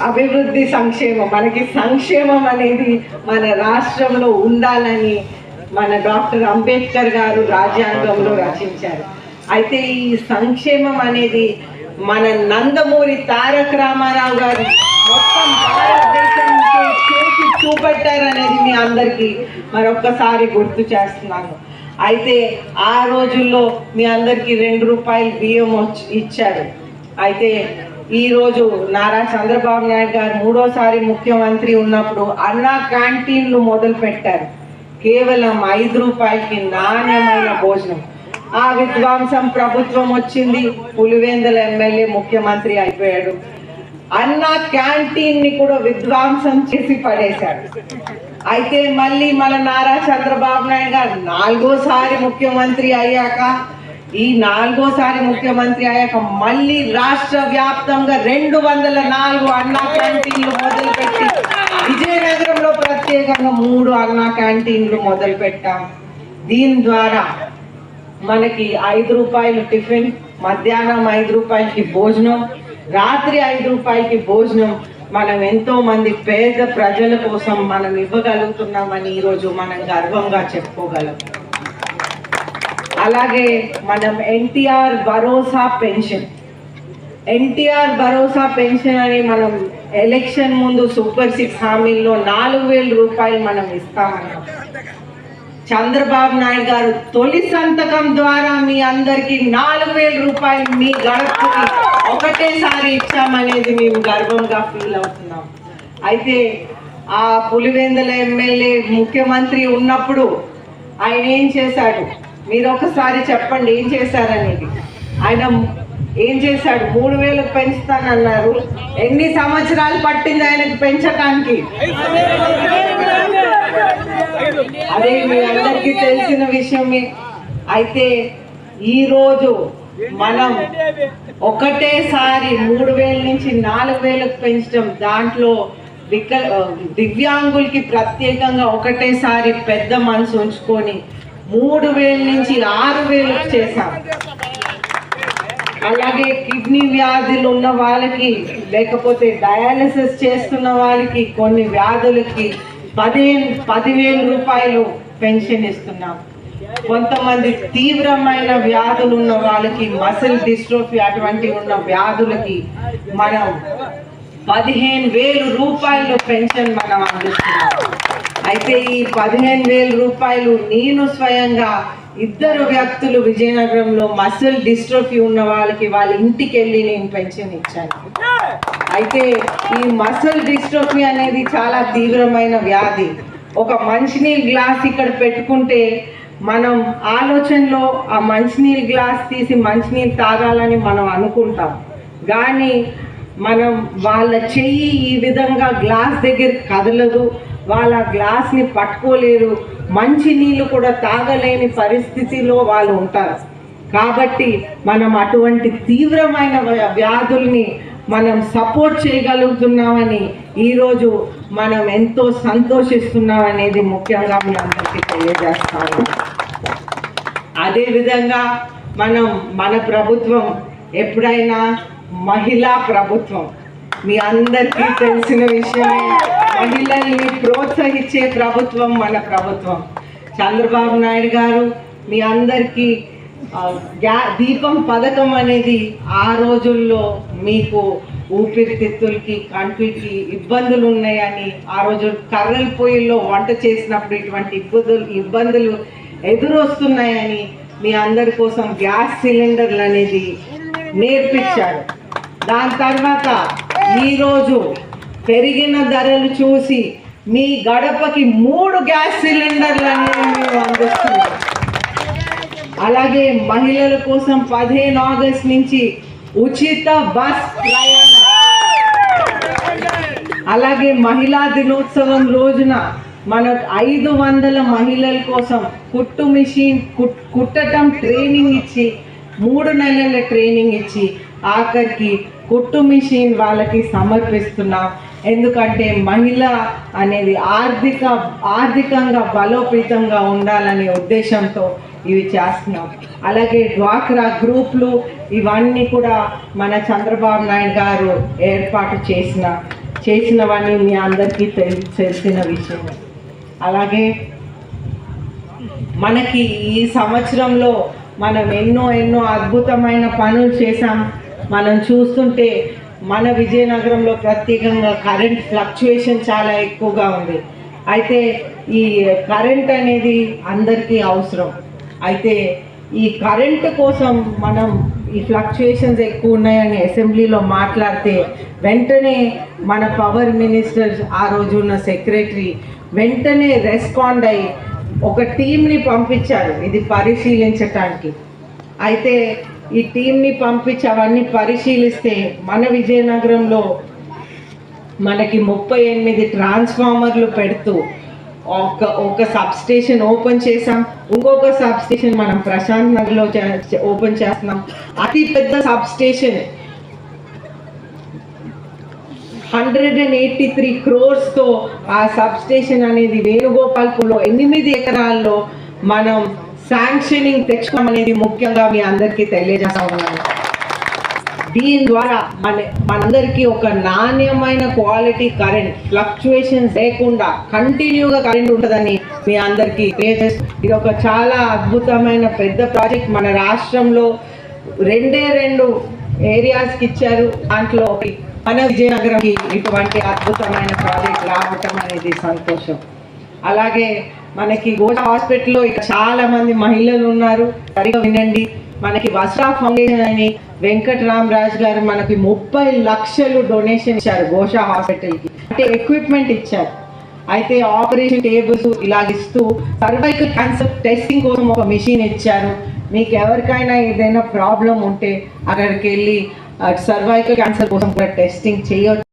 అభివృద్ధి సంక్షేమం. మనకి సంక్షేమం అనేది మన రాష్ట్రంలో ఉండాలని మన డాక్టర్ అంబేద్కర్ గారు రాజ్యాంగంలో రచించారు. అయితే ఈ సంక్షేమం అనేది మన నందమూరి తారక రామారావు గారు మొత్తం భారతదేశానికి చేసి చూపెట్టారనేది మీ అందరికీ మరొక్కసారి గుర్తు చేస్తున్నాను. అయితే ఆ రోజుల్లో మీ అందరికీ రెండు రూపాయలు బియ్యం ఇచ్చారు. అయితే ఈరోజు నారా చంద్రబాబు నాయుడు గారు మూడోసారి ముఖ్యమంత్రి ఉన్నప్పుడు అన్నా క్యాంటీన్లు మొదలు పెట్టారు కేవలం ఐదు రూపాయలకి నాణ్యమైన భోజనం. ఆ విధ్వంసం ప్రభుత్వం వచ్చింది. పులివేందల ఎమ్మెల్యే ముఖ్యమంత్రి అయిపోయాడు. అన్నా క్యాంటీన్ని కూడా విధ్వంసం చేసి పడేశాడు. అయితే మళ్ళీ మన నారా చంద్రబాబు నాయుడు గారు నాలుగోసారి ముఖ్యమంత్రి అయ్యాక ఈ నాలుగోసారి ముఖ్యమంత్రి అయ్యాక మళ్ళీ రాష్ట్ర వ్యాప్తంగా రెండు వందల నాలుగు అన్నా క్యాంటీన్లు మొదలుపెట్టి విజయనగరంలో ప్రత్యేకంగా మూడు అన్నా క్యాంటీన్లు మొదలుపెట్టాం. దీని ద్వారా మనకి ఐదు రూపాయలు టిఫిన్ మధ్యాహ్నం ఐదు రూపాయలకి భోజనం రాత్రి ఐదు రూపాయలకి భోజనం మనం ఎంతో మంది పేద ప్రజల కోసం మనం ఇవ్వగలుగుతున్నామని ఈరోజు మనం గర్వంగా చెప్పుకోగలం. అలాగే మనం ఎన్టీఆర్ భరోసా పెన్షన్. ఎన్టీఆర్ భరోసా పెన్షన్ అని మనం ఎలక్షన్ ముందు సూపర్ సిక్స్ హామీల్లో నాలుగు వేల రూపాయలు మనం ఇస్తామన్నాం. చంద్రబాబు నాయుడు గారు తొలి సంతకం ద్వారా మీ అందరికీ నాలుగు వేల రూపాయలు మీ గడపకి ఒకటేసారి ఇచ్చామనేది మేము గర్వంగా ఫీల్ అవుతున్నాం. అయితే ఆ పులివెందుల ఎమ్మెల్యే ముఖ్యమంత్రి ఉన్నప్పుడు ఆయన ఏం చేశాడు? మీరు ఒకసారి చెప్పండి ఏం చేశారనేది. ఆయన ఏం చేశాడు? మూడు వేలకు పెంచుతానన్నారు. ఎన్ని సంవత్సరాలు పట్టింది ఆయనకు పెంచడానికి అదే మీ అందరికీ తెలిసిన విషయమే. అయితే ఈ రోజు మనం ఒకటేసారి మూడు వేల నుంచి నాలుగు వేలకు పెంచడం దాంట్లో విక దివ్యాంగులకి ప్రత్యేకంగా ఒకటేసారి పెద్ద మనసు ఉంచుకొని మూడు వేల నుంచి ఆరు వేలు చేశాం. అలాగే కిడ్నీ వ్యాధులు ఉన్న వాళ్ళకి లేకపోతే డయాలసిస్ చేస్తున్న వాళ్ళకి కొన్ని వ్యాధులకి పదిహేను పదివేల రూపాయలు పెన్షన్ ఇస్తున్నాం. కొంతమంది తీవ్రమైన వ్యాధులు ఉన్న వాళ్ళకి మసిల్ డిస్ట్రోఫీ అటువంటి ఉన్న వ్యాధులకి మనం పదిహేను వేలు రూపాయలు పెన్షన్ మనం అందిస్తున్నాం. అయితే ఈ పదిహేను వేల రూపాయలు నేను స్వయంగా ఇద్దరు వ్యక్తులు విజయనగరంలో మసిల్ డిస్ట్రోఫీ ఉన్న వాళ్ళకి వాళ్ళ ఇంటికి వెళ్ళి నేను పెన్షన్ ఇచ్చాను. అయితే ఈ మసిల్ డిస్ట్రోఫీ అనేది చాలా తీవ్రమైన వ్యాధి. ఒక మంచినీళ్ళ గ్లాస్ ఇక్కడ పెట్టుకుంటే మనం ఆలోచనలో ఆ మంచినీళ్ళ గ్లాస్ తీసి మంచినీళ్ళు తాగాలని మనం అనుకుంటాం. కానీ మనం వాళ్ళ చెయ్యి ఈ విధంగా గ్లాస్ దగ్గర కదలదు. వాళ్ళ గ్లాస్ని పట్టుకోలేరు. మంచి నీళ్ళు కూడా తాగలేని పరిస్థితిలో వాళ్ళు ఉంటారు. కాబట్టి మనం అటువంటి తీవ్రమైన వ్యాధుల్ని మనం సపోర్ట్ చేయగలుగుతున్నామని ఈరోజు మనం ఎంతో సంతోషిస్తున్నాం అనేది ముఖ్యంగా మీ అందరికీ తెలియజేస్తాను. అదేవిధంగా మనం మన ప్రభుత్వం ఎప్పుడైనా మహిళా ప్రభుత్వం మీ అందరికీ తెలిసిన విషయమే. మహిళల్ని ప్రోత్సహించే ప్రభుత్వం మన ప్రభుత్వం. చంద్రబాబు నాయుడు గారు మీ అందరికీ గ్యా దీపం పథకం అనేది ఆ రోజుల్లో మీకు ఊపిరితిత్తులకి కంటికి ఇబ్బందులు ఉన్నాయని ఆ రోజు కర్రల పొయ్యిల్లో వంట చేసినప్పుడు ఇటువంటి ఇబ్బందులు ఇబ్బందులు ఎదురొస్తున్నాయని మీ అందరి కోసం గ్యాస్ సిలిండర్లు అనేది నేర్పించారు. దాని తర్వాత ఈరోజు పెరిగిన ధరలు చూసి మీ గడపకి మూడు గ్యాస్ సిలిండర్లు అనేవి మేము అందిస్తున్నాం అలాగే మహిళల కోసం పదిహేను ఆగస్ట్ నుంచి ఉచిత బస్ ప్రయాణం. అలాగే మహిళా దినోత్సవం రోజున మన ఐదు వందల మహిళల కోసం కుట్టు మిషన్ కుట్ కుట్టటం ట్రైనింగ్ ఇచ్చి మూడు నెలల ట్రైనింగ్ ఇచ్చి ఆఖరికి కుట్టు మిషన్ వాళ్ళకి సమర్పిస్తున్నాం. ఎందుకంటే మహిళ అనేది ఆర్థిక ఆర్థికంగా బలోపేతంగా ఉండాలనే ఉద్దేశంతో ఇవి చేస్తున్నాం. అలాగే డ్వాక్రా గ్రూప్లు ఇవన్నీ కూడా మన చంద్రబాబు నాయుడు గారు ఏర్పాటు చేసిన చేసినవన్నీ మీ అందరికీ తెలిసిన విషయం. అలాగే మనకి ఈ సంవత్సరంలో మనం ఎన్నో ఎన్నో అద్భుతమైన పనులు చేసాం మనం చూస్తుంటే మన విజయనగరంలో ప్రత్యేకంగా కరెంట్ ఫ్లక్చుయేషన్ చాలా ఎక్కువగా ఉంది. అయితే ఈ కరెంట్ అనేది అందరికీ అవసరం. అయితే ఈ కరెంట్ కోసం మనం ఈ ఫ్లక్చుయేషన్స్ ఎక్కువ ఉన్నాయని అసెంబ్లీలో మాట్లాడితే వెంటనే మన పవర్ మినిస్టర్ ఆ రోజు ఉన్న సెక్రటరీ వెంటనే రెస్పాండ్ అయ్యి ఒక టీంని పంపించారు. ఇది పరిశీలించటానికి. అయితే ఈ టీంని పంపించి అవన్నీ పరిశీలిస్తే మన విజయనగరంలో మనకి ముప్పై ఎనిమిది ట్రాన్స్ఫార్మర్లు పెడుతూ ఒక ఒక సబ్ స్టేషన్ ఓపెన్ చేసాం ఇంకొక సబ్ స్టేషన్ మనం ప్రశాంత్ నగర్లో చే- ఓపెన్ చేస్తున్నాం. అతి పెద్ద substation hundred and eighty three క్రోర్స్తో ఆ సబ్ స్టేషన్ అనేది వేణుగోపాల్పూర్లో ఎనిమిది ఎకరాల్లో మనం శాంక్షనింగ్ తెచ్చుకోవడం అనేది ముఖ్యంగా మీ అందరికీ తెలియజేస్తా ఉన్నాను. దీని ద్వారా మన మనందరికీ ఒక నాణ్యమైన క్వాలిటీ కరెంట్ ఫ్లక్చుయేషన్స్ లేకుండా కంటిన్యూగా కరెంట్ ఉంటుందని మీ అందరికీ తెలియజేస్తూ ఇది ఒక చాలా అద్భుతమైన పెద్ద ప్రాజెక్ట్ మన రాష్ట్రంలో రెండే రెండు ఏరియాస్కి ఇచ్చారు. దాంట్లో మన విజయనగరంకి ఇటువంటి అద్భుతమైన ప్రాజెక్ట్ రావటం అనేది సంతోషం. అలాగే మనకి గోడ హాస్పిటల్లో ఇక చాలా మంది మహిళలు ఉన్నారు. సరిగా వినండి. మనకి వస్త్రా ఫౌండేషన్ అని వెంకట్ రాజ్ గారు మనకి ముప్పై లక్షలు డొనేషన్ ఇచ్చారు గోషా హాస్పిటల్కి. అంటే ఎక్విప్మెంట్ ఇచ్చారు. అయితే ఆపరేషన్ టేబుల్స్ ఇలా ఇస్తూ సర్వైకల్ క్యాన్సర్ టెస్టింగ్ కోసం ఒక మిషన్ ఇచ్చారు. మీకు ఎవరికైనా ఏదైనా ప్రాబ్లం ఉంటే అక్కడికి వెళ్ళి సర్వైకల్ క్యాన్సర్ కోసం కూడా టెస్టింగ్ చేయొచ్చు.